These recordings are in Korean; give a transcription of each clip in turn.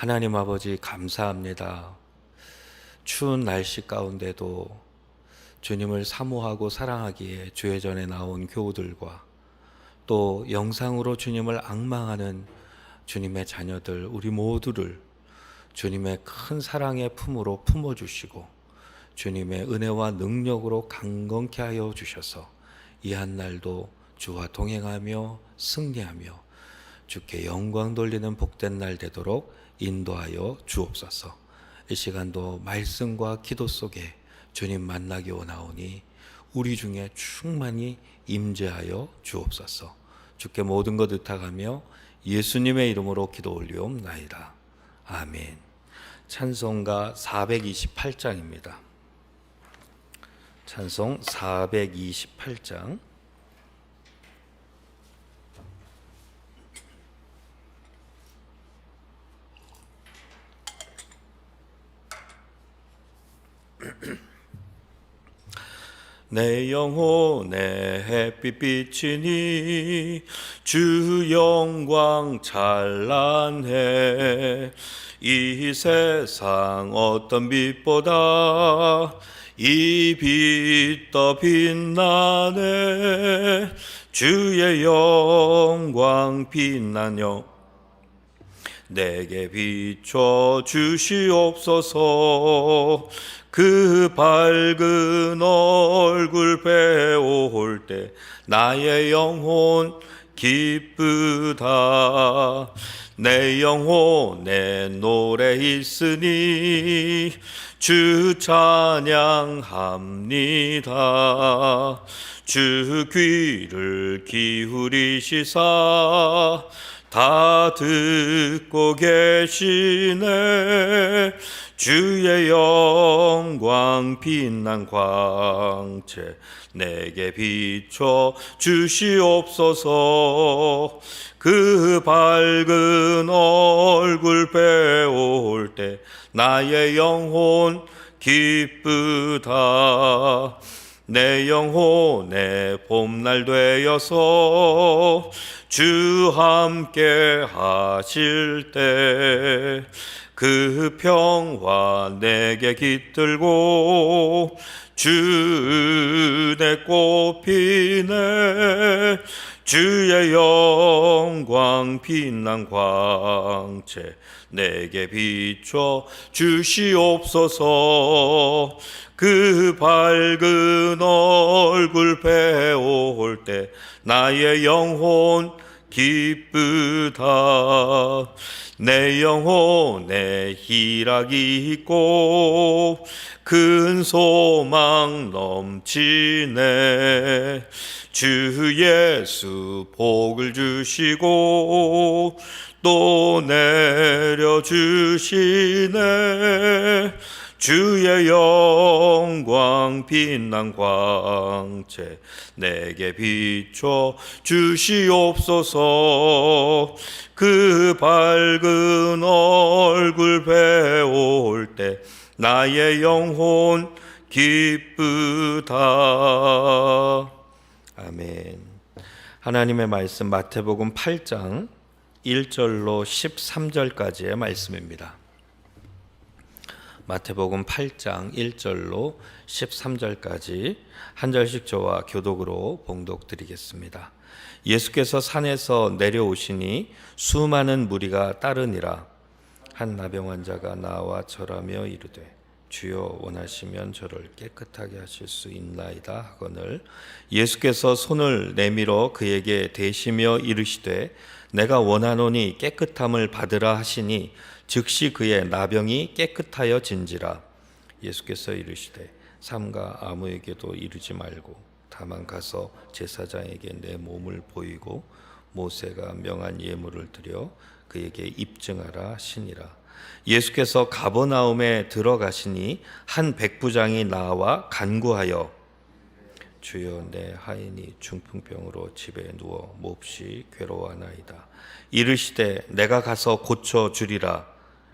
하나님 아버지 감사합니다. 추운 날씨 가운데도 주님을 사모하고 사랑하기에 주회전에 나온 교우들과 또 영상으로 주님을 악망하는 주님의 자녀들 우리 모두를 주님의 큰 사랑의 품으로 품어 주시고 주님의 은혜와 능력으로 강건케 하여 주셔서 이 한 날도 주와 동행하며 승리하며 주께 영광 돌리는 복된 날 되도록 인도하여 주옵소서. 이 시간도 말씀과 기도 속에 주님 만나기 원하오니 우리 중에 충만히 임재하여 주옵소서. 주께 모든 것 의탁하며 예수님의 이름으로 기도 올리옵나이다. 아멘. 찬송가 428장입니다. 찬송 428장 내 영혼의 햇빛 비치니 주 영광 찬란해. 이 세상 어떤 빛보다 이 빛 더 빛나네. 주의 영광 빛나뇨 내게 비춰 주시옵소서. 그 밝은 얼굴 배울 때 나의 영혼 기쁘다. 내 영혼에 노래 있으니 주 찬양합니다. 주 귀를 기울이시사 다 듣고 계시네. 주의 영광 빛난 광채 내게 비춰 주시옵소서. 그 밝은 얼굴 배울 때 나의 영혼 기쁘다 내 영혼의 봄날 되어서 주 함께 하실 때 그 평화 내게 깃들고 주내 꽃피네 주의 영광 빛난 광채 내게 비춰 주시옵소서. 그 밝은 얼굴 배울 때 나의 영혼 기쁘다. 내 영혼에 희락이 있고 큰 소망 넘치네. 주 예수 복을 주시고 또 내려주시네 주의 영광 빛난 광채 내게 비춰 주시옵소서. 그 밝은 얼굴 배울 때 나의 영혼 기쁘다. 아멘. 하나님의 말씀 마태복음 8장 1절로 13절까지의 말씀입니다. 마태복음 8장 1절로 13절까지 한 절씩 저와 교독으로 봉독 드리겠습니다. 예수께서 산에서 내려오시니 수많은 무리가 따르니라 한 나병 환자가 나와 절하며 이르되 주여 원하시면 저를 깨끗하게 하실 수 있나이다 하거늘 예수께서 손을 내밀어 그에게 대시며 이르시되 내가 원하노니 깨끗함을 받으라 하시니 즉시 그의 나병이 깨끗하여 진지라. 예수께서 이르시되 삼가 아무에게도 이르지 말고 다만 가서 제사장에게 내 몸을 보이고 모세가 명한 예물을 드려 그에게 입증하라 하시니라. 예수께서 가버나움에 들어가시니 한 백부장이 나와 간구하여 주여 내 하인이 중풍병으로 집에 누워 몹시 괴로워하나이다. 이르시되 내가 가서 고쳐 주리라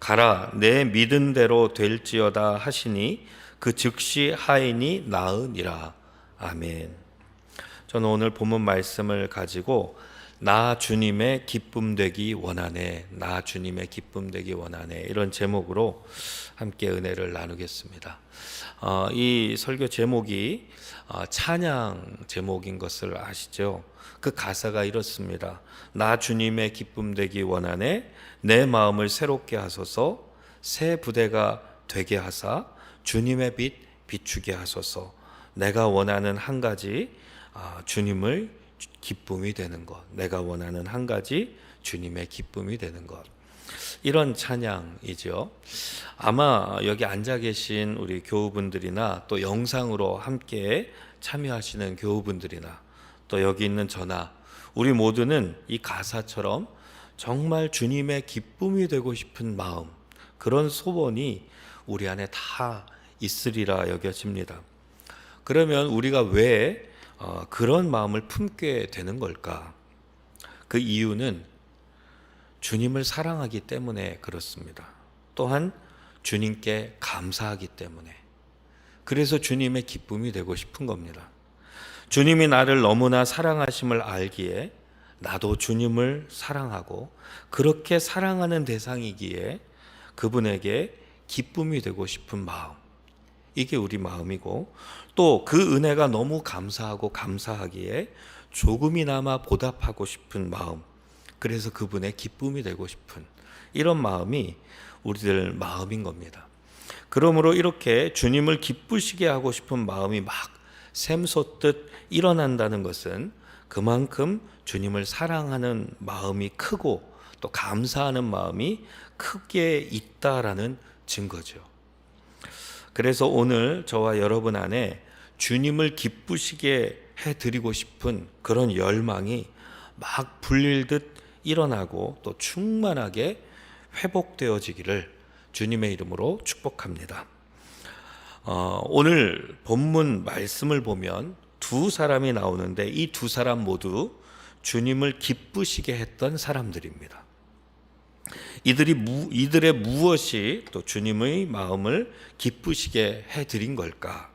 가라 내 믿은 대로 될지어다 하시니 그 즉시 하인이 나으니라. 아멘. 저는 오늘 본문 말씀을 가지고 나 주님의 기쁨 되기 원하네. 나 주님의 기쁨 되기 원하네. 이런 제목으로 함께 은혜를 나누겠습니다. 어, 이 설교 제목이 어, 찬양 제목인 것을 아시죠? 그 가사가 이렇습니다. 나 주님의 기쁨 되기 원하네. 내 마음을 새롭게 하소서. 새 부대가 되게 하사 주님의 빛 비추게 하소서. 내가 원하는 한 가지 아, 주님을 기쁨이 되는 것. 내가 원하는 한 가지 주님의 기쁨이 되는 것. 이런 찬양이죠. 아마 여기 앉아 계신 우리 교우분들이나 또 영상으로 함께 참여하시는 교우분들이나 또 여기 있는 저나 우리 모두는 이 가사처럼 정말 주님의 기쁨이 되고 싶은 마음 그런 소원이 우리 안에 다 있으리라 여겨집니다. 그러면 우리가 왜 어, 그런 마음을 품게 되는 걸까? 그 이유는 주님을 사랑하기 때문에 그렇습니다. 또한 주님께 감사하기 때문에. 그래서 주님의 기쁨이 되고 싶은 겁니다. 주님이 나를 너무나 사랑하심을 알기에 나도 주님을 사랑하고 그렇게 사랑하는 대상이기에 그분에게 기쁨이 되고 싶은 마음. 이게 우리 마음이고 또 그 은혜가 너무 감사하고 감사하기에 조금이나마 보답하고 싶은 마음. 그래서 그분의 기쁨이 되고 싶은 이런 마음이 우리들 마음인 겁니다. 그러므로 이렇게 주님을 기쁘시게 하고 싶은 마음이 막 샘솟듯 일어난다는 것은 그만큼 주님을 사랑하는 마음이 크고 또 감사하는 마음이 크게 있다라는 증거죠. 그래서 오늘 저와 여러분 안에 주님을 기쁘시게 해 드리고 싶은 그런 열망이 막 불릴듯 일어나고 또 충만하게 회복되어지기를 주님의 이름으로 축복합니다. 어, 오늘 본문 말씀을 보면 두 사람이 나오는데 이 두 사람 모두 주님을 기쁘시게 했던 사람들입니다. 이들이 무, 이들의 무엇이 또 주님의 마음을 기쁘시게 해 드린 걸까?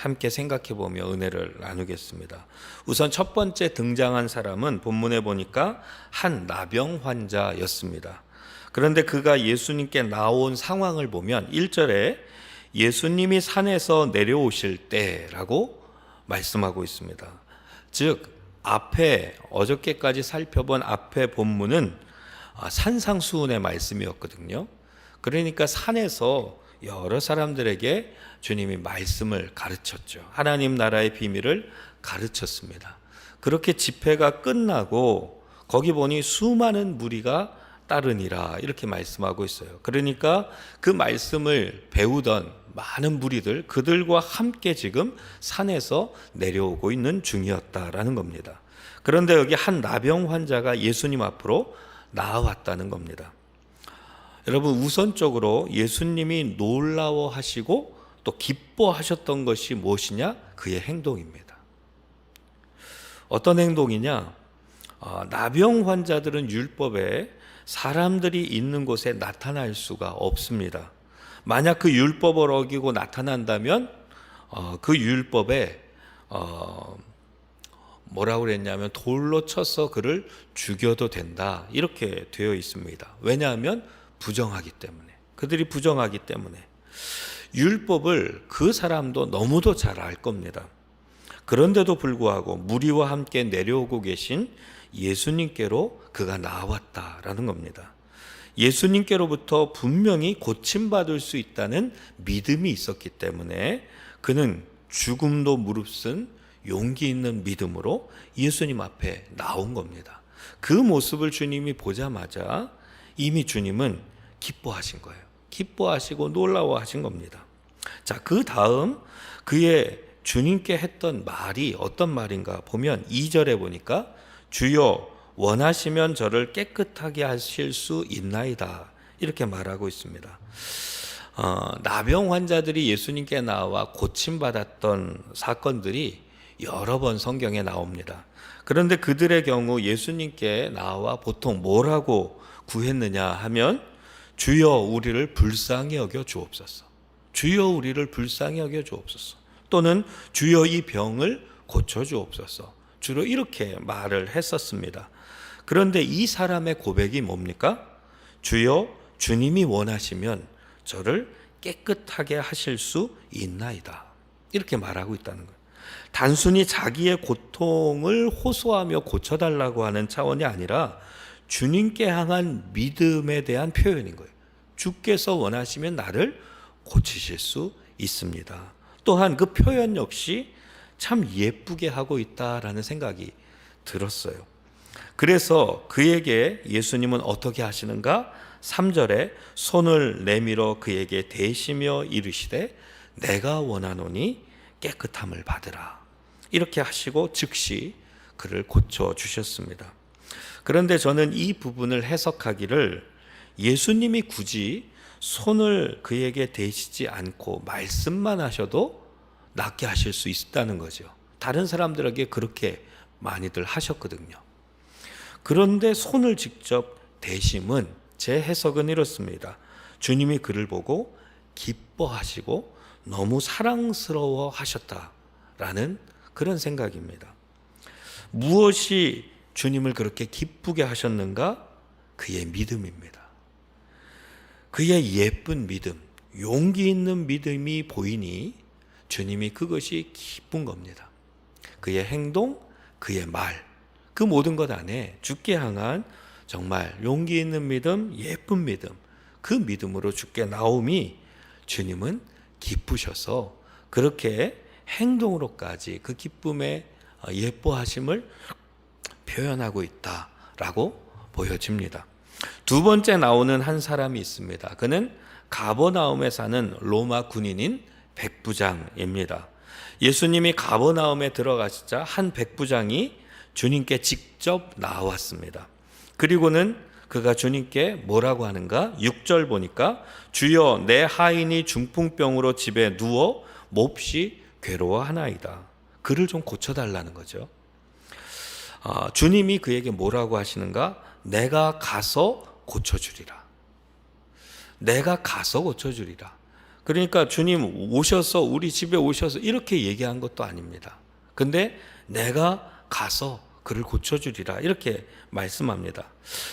함께 생각해 보며 은혜를 나누겠습니다. 우선 첫 번째 등장한 사람은 본문에 보니까 한 나병 환자였습니다. 그런데 그가 예수님께 나온 상황을 보면 1절에 예수님이 산에서 내려오실 때라고 말씀하고 있습니다. 즉 앞에 어저께까지 살펴본 앞에 본문은 아, 산상수훈의 말씀이었거든요. 그러니까 산에서 여러 사람들에게 주님이 말씀을 가르쳤죠. 하나님 나라의 비밀을 가르쳤습니다. 그렇게 집회가 끝나고 거기 보니 수많은 무리가 따르니라 이렇게 말씀하고 있어요. 그러니까 그 말씀을 배우던 많은 무리들 그들과 함께 지금 산에서 내려오고 있는 중이었다라는 겁니다. 그런데 여기 한 나병 환자가 예수님 앞으로 나아왔다는 겁니다. 여러분 우선적으로 예수님이 놀라워하시고 또 기뻐하셨던 것이 무엇이냐? 그의 행동입니다. 어떤 행동이냐? 아, 나병 환자들은 율법에 사람들이 있는 곳에 나타날 수가 없습니다. 만약 그 율법을 어기고 나타난다면 어, 그 율법에 어, 뭐라고 그랬냐면 돌로 쳐서 그를 죽여도 된다 이렇게 되어 있습니다. 왜냐하면 부정하기 때문에 그들이 부정하기 때문에 율법을 그 사람도 너무도 잘 알 겁니다. 그런데도 불구하고 무리와 함께 내려오고 계신 예수님께로 그가 나왔다라는 겁니다. 예수님께로부터 분명히 고침받을 수 있다는 믿음이 있었기 때문에 그는 죽음도 무릅쓴 용기 있는 믿음으로 예수님 앞에 나온 겁니다. 그 모습을 주님이 보자마자 이미 주님은 기뻐하신 거예요. 기뻐하시고 놀라워하신 겁니다. 자, 그 다음 그의 주님께 했던 말이 어떤 말인가 보면 2절에 보니까 주여 원하시면 저를 깨끗하게 하실 수 있나이다. 이렇게 말하고 있습니다. 어, 나병 환자들이 예수님께 나와 고침받았던 사건들이 여러 번 성경에 나옵니다. 그런데 그들의 경우 예수님께 나와 보통 뭐라고 구했느냐 하면 주여 우리를 불쌍히 여겨 주옵소서. 주여 우리를 불쌍히 여겨 주옵소서. 또는 주여 이 병을 고쳐 주옵소서. 주로 이렇게 말을 했었습니다. 그런데 이 사람의 고백이 뭡니까? 주여 주님이 원하시면 저를 깨끗하게 하실 수 있나이다. 이렇게 말하고 있다는 거예요. 단순히 자기의 고통을 호소하며 고쳐달라고 하는 차원이 아니라 주님께 향한 믿음에 대한 표현인 거예요. 주께서 원하시면 나를 고치실 수 있습니다. 또한 그 표현 역시 참 예쁘게 하고 있다라는 생각이 들었어요. 그래서 그에게 예수님은 어떻게 하시는가? 3절에 손을 내밀어 그에게 대시며 이르시되 내가 원하노니 깨끗함을 받으라. 이렇게 하시고 즉시 그를 고쳐 주셨습니다. 그런데 저는 이 부분을 해석하기를 예수님이 굳이 손을 그에게 대시지 않고 말씀만 하셔도 낫게 하실 수 있다는 거죠. 다른 사람들에게 그렇게 많이들 하셨거든요. 그런데 손을 직접 대심은 제 해석은 이렇습니다. 주님이 그를 보고 기뻐하시고 너무 사랑스러워 하셨다라는 그런 생각입니다. 무엇이 주님을 그렇게 기쁘게 하셨는가? 그의 믿음입니다. 그의 예쁜 믿음, 용기 있는 믿음이 보이니 주님이 그것이 기쁜 겁니다. 그의 행동, 그의 말, 그 모든 것 안에 주께 향한 정말 용기 있는 믿음, 예쁜 믿음, 그 믿음으로 주께 나옴이 주님은 기쁘셔서 그렇게 행동으로까지 그 기쁨의 예뻐하심을 표현하고 있다라고 보여집니다. 두 번째 나오는 한 사람이 있습니다. 그는 가버나움에 사는 로마 군인인 백부장입니다. 예수님이 가버나움에 들어가시자 한 백부장이 주님께 직접 나왔습니다. 그리고는 그가 주님께 뭐라고 하는가? 6절 보니까 주여 내 하인이 중풍병으로 집에 누워 몹시 괴로워하나이다. 그를 좀 고쳐달라는 거죠. 아, 주님이 그에게 뭐라고 하시는가? 내가 가서 고쳐주리라. 내가 가서 고쳐주리라. 그러니까 주님 오셔서 우리 집에 오셔서 이렇게 얘기한 것도 아닙니다. 근데 내가 가서 그를 고쳐주리라 이렇게 말씀합니다.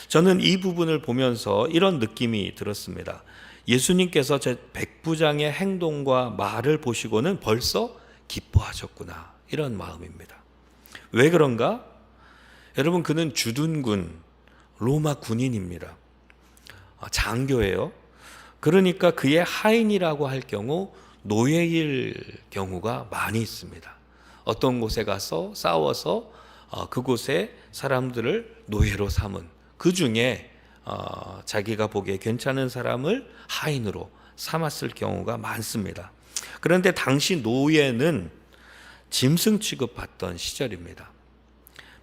저는 이 부분을 보면서 이런 느낌이 들었습니다. 예수님께서 제 백부장의 행동과 말을 보시고는 벌써 기뻐하셨구나 이런 마음입니다. 왜 그런가? 여러분 그는 주둔군 로마 군인입니다. 아, 장교예요. 그러니까 그의 하인이라고 할 경우 노예일 경우가 많이 있습니다. 어떤 곳에 가서 싸워서 어, 그곳에 사람들을 노예로 삼은 그 중에 어, 자기가 보기에 괜찮은 사람을 하인으로 삼았을 경우가 많습니다. 그런데 당시 노예는 짐승 취급받던 시절입니다.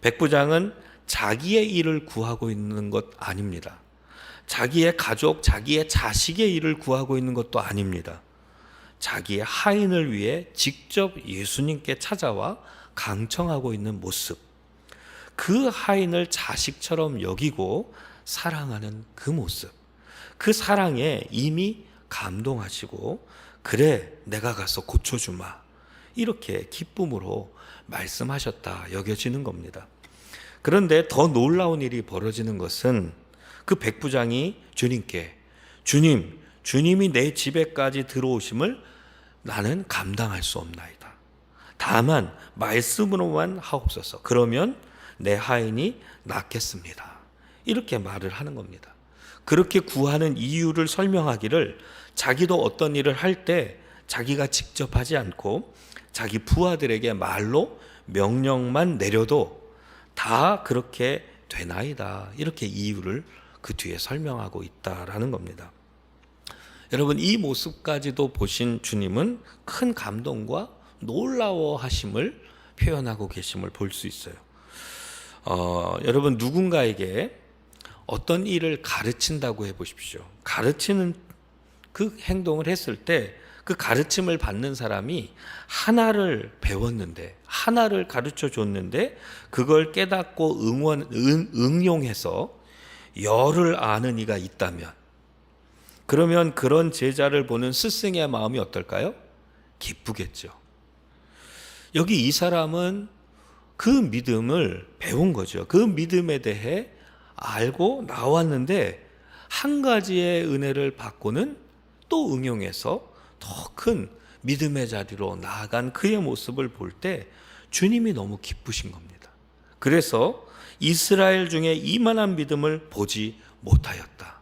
백부장은 자기의 일을 구하고 있는 것 아닙니다. 자기의 가족, 자기의 자식의 일을 구하고 있는 것도 아닙니다. 자기의 하인을 위해 직접 예수님께 찾아와 강청하고 있는 모습. 그 하인을 자식처럼 여기고 사랑하는 그 모습. 그 사랑에 이미 감동하시고, 그래, 내가 가서 고쳐주마. 이렇게 기쁨으로 말씀하셨다 여겨지는 겁니다. 그런데 더 놀라운 일이 벌어지는 것은 그 백부장이 주님께 주님, 주님이 내 집에까지 들어오심을 나는 감당할 수 없나이다. 다만 말씀으로만 하옵소서. 그러면 내 하인이 낫겠습니다. 이렇게 말을 하는 겁니다. 그렇게 구하는 이유를 설명하기를 자기도 어떤 일을 할 때 자기가 직접 하지 않고 자기 부하들에게 말로 명령만 내려도 다 그렇게 되나이다. 이렇게 이유를 그 뒤에 설명하고 있다라는 겁니다. 여러분 이 모습까지도 보신 주님은 큰 감동과 놀라워하심을 표현하고 계심을 볼 수 있어요. 어, 여러분 누군가에게 어떤 일을 가르친다고 해보십시오. 가르치는 그 행동을 했을 때 그 가르침을 받는 사람이 하나를 배웠는데 하나를 가르쳐 줬는데 그걸 깨닫고 응원 응, 응용해서 열을 아는 이가 있다면 그러면 그런 제자를 보는 스승의 마음이 어떨까요? 기쁘겠죠. 여기 이 사람은 그 믿음을 배운 거죠. 그 믿음에 대해 알고 나왔는데 한 가지의 은혜를 받고는 또 응용해서 더 큰 믿음의 자리로 나아간 그의 모습을 볼 때 주님이 너무 기쁘신 겁니다. 그래서 이스라엘 중에 이만한 믿음을 보지 못하였다.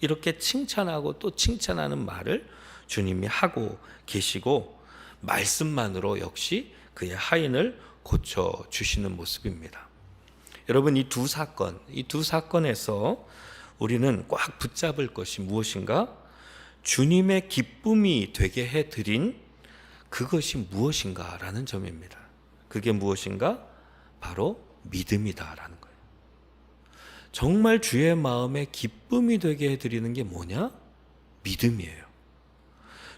이렇게 칭찬하고 또 칭찬하는 말을 주님이 하고 계시고 말씀만으로 역시 그의 하인을 고쳐 주시는 모습입니다. 여러분 이 두 사건, 이 두 사건에서 우리는 꽉 붙잡을 것이 무엇인가? 주님의 기쁨이 되게 해 드린 그것이 무엇인가라는 점입니다. 그게 무엇인가? 바로 믿음이다라는 거예요. 정말 주의 마음에 기쁨이 되게 해 드리는 게 뭐냐? 믿음이에요.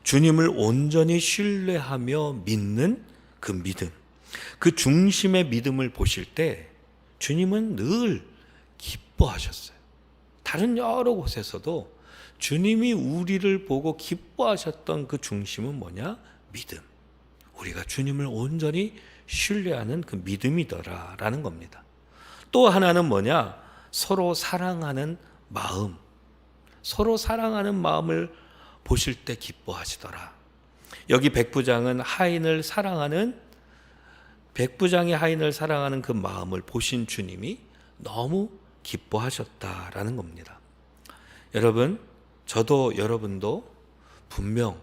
주님을 온전히 신뢰하며 믿는 그 믿음. 그 중심의 믿음을 보실 때 주님은 늘 기뻐하셨어요. 다른 여러 곳에서도 주님이 우리를 보고 기뻐하셨던 그 중심은 뭐냐? 믿음. 우리가 주님을 온전히 신뢰하는 그 믿음이더라라는 겁니다. 또 하나는 뭐냐? 서로 사랑하는 마음. 서로 사랑하는 마음을 보실 때 기뻐하시더라. 여기 백부장은 하인을 사랑하는 백부장이 하인을 사랑하는 그 마음을 보신 주님이 너무 기뻐하셨다라는 겁니다. 여러분, 저도 여러분도 분명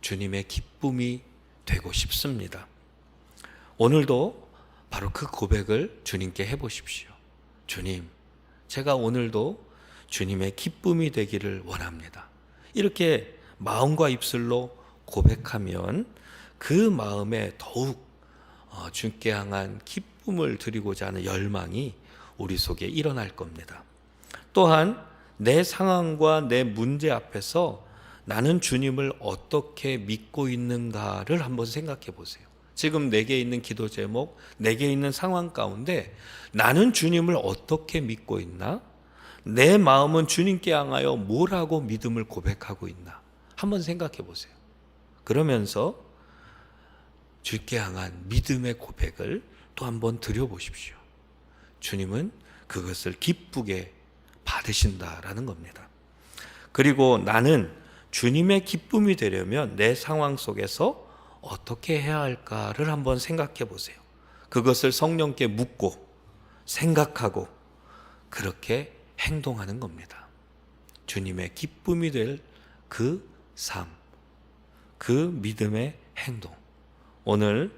주님의 기쁨이 되고 싶습니다. 오늘도 바로 그 고백을 주님께 해보십시오. 주님, 제가 오늘도 주님의 기쁨이 되기를 원합니다. 이렇게 마음과 입술로 고백하면 그 마음에 더욱 어, 주께 향한 기쁨을 드리고자 하는 열망이 우리 속에 일어날 겁니다. 또한 내 상황과 내 문제 앞에서 나는 주님을 어떻게 믿고 있는가를 한번 생각해 보세요. 지금 내게 있는 기도 제목, 내게 있는 상황 가운데 나는 주님을 어떻게 믿고 있나? 내 마음은 주님께 향하여 뭐라고 믿음을 고백하고 있나? 한번 생각해 보세요. 그러면서 주께 향한 믿음의 고백을 또 한번 드려보십시오. 주님은 그것을 기쁘게 받으신다라는 겁니다. 그리고 나는 주님의 기쁨이 되려면 내 상황 속에서 어떻게 해야 할까를 한번 생각해 보세요. 그것을 성령께 묻고 생각하고 그렇게 행동하는 겁니다. 주님의 기쁨이 될 그 삶, 그 믿음의 행동. 오늘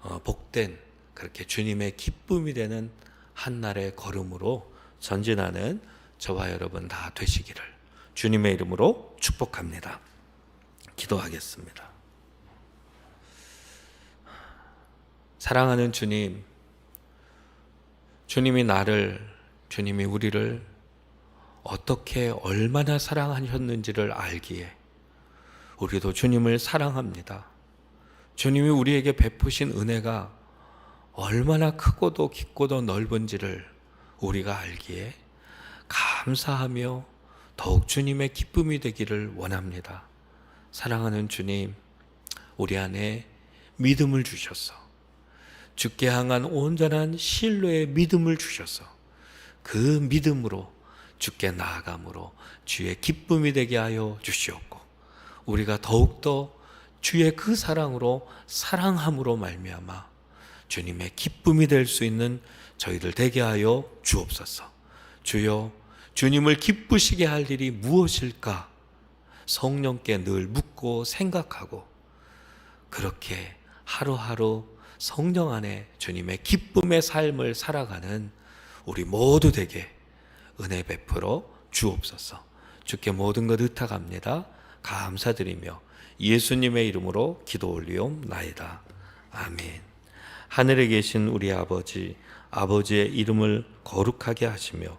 어, 복된 그렇게 주님의 기쁨이 되는 한날의 걸음으로 전진하는 저와 여러분 다 되시기를 주님의 이름으로 축복합니다. 기도하겠습니다. 사랑하는 주님, 주님이 나를, 주님이 우리를 어떻게 얼마나 사랑하셨는지를 알기에 우리도 주님을 사랑합니다. 주님이 우리에게 베푸신 은혜가 얼마나 크고도 깊고도 넓은지를 우리가 알기에 감사하며 더욱 주님의 기쁨이 되기를 원합니다. 사랑하는 주님, 우리 안에 믿음을 주셔서 주께 향한 온전한 신뢰의 믿음을 주셔서 그 믿음으로 주께 나아감으로 주의 기쁨이 되게 하여 주시옵고 우리가 더욱더 주의 그 사랑으로 사랑함으로 말미암아 주님의 기쁨이 될 수 있는 저희들 되게 하여 주옵소서. 주여 주님을 기쁘시게 할 일이 무엇일까? 성령께 늘 묻고 생각하고 그렇게 하루하루 성령 안에 주님의 기쁨의 삶을 살아가는 우리 모두 되게 은혜 베풀어 주옵소서. 주께 모든 것 의탁합니다. 감사드리며 예수님의 이름으로 기도 올리옵나이다. 아멘. 하늘에 계신 우리 아버지, 아버지의 이름을 거룩하게 하시며